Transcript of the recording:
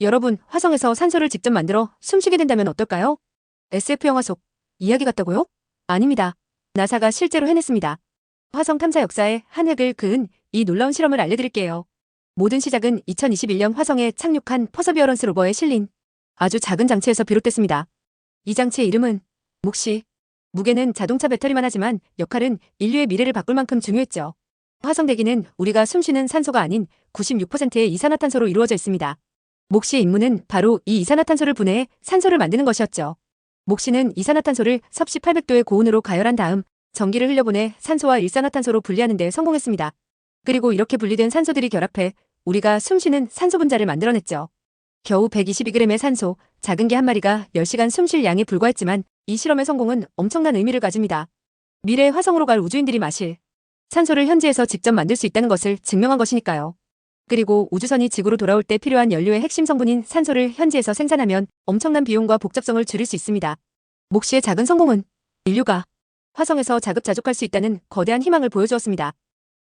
여러분, 화성에서 산소를 직접 만들어 숨쉬게 된다면 어떨까요? SF 영화 속 이야기 같다고요? 아닙니다. 나사가 실제로 해냈습니다. 화성 탐사 역사의 한 획을 그은 이 놀라운 실험을 알려드릴게요. 모든 시작은 2021년 화성에 착륙한 퍼서비어런스 로버에 실린 아주 작은 장치에서 비롯됐습니다. 이 장치의 이름은 묵시. 무게는 자동차 배터리만 하지만 역할은 인류의 미래를 바꿀 만큼 중요했죠. 화성 대기는 우리가 숨쉬는 산소가 아닌 96%의 이산화탄소로 이루어져 있습니다. 몫시의 임무는 바로 이 이산화탄소를 분해해 산소를 만드는 것이었죠. 몫시는 이산화탄소를 섭씨 800도의 고온으로 가열한 다음 전기를 흘려보내 산소와 일산화탄소로 분리하는 데 성공했습니다. 그리고 이렇게 분리된 산소들이 결합해 우리가 숨쉬는 산소 분자를 만들어냈죠. 겨우 122g의 산소, 작은 개한 마리가 10시간 숨쉴 양에 불과했지만 이 실험의 성공은 엄청난 의미를 가집니다. 미래의 화성으로 갈 우주인들이 마실 산소를 현지에서 직접 만들 수 있다는 것을 증명한 것이니까요. 그리고 우주선이 지구로 돌아올 때 필요한 연료의 핵심 성분인 산소를 현지에서 생산하면 엄청난 비용과 복잡성을 줄일 수 있습니다. 몫시의 작은 성공은 인류가 화성에서 자급자족할 수 있다는 거대한 희망을 보여주었습니다.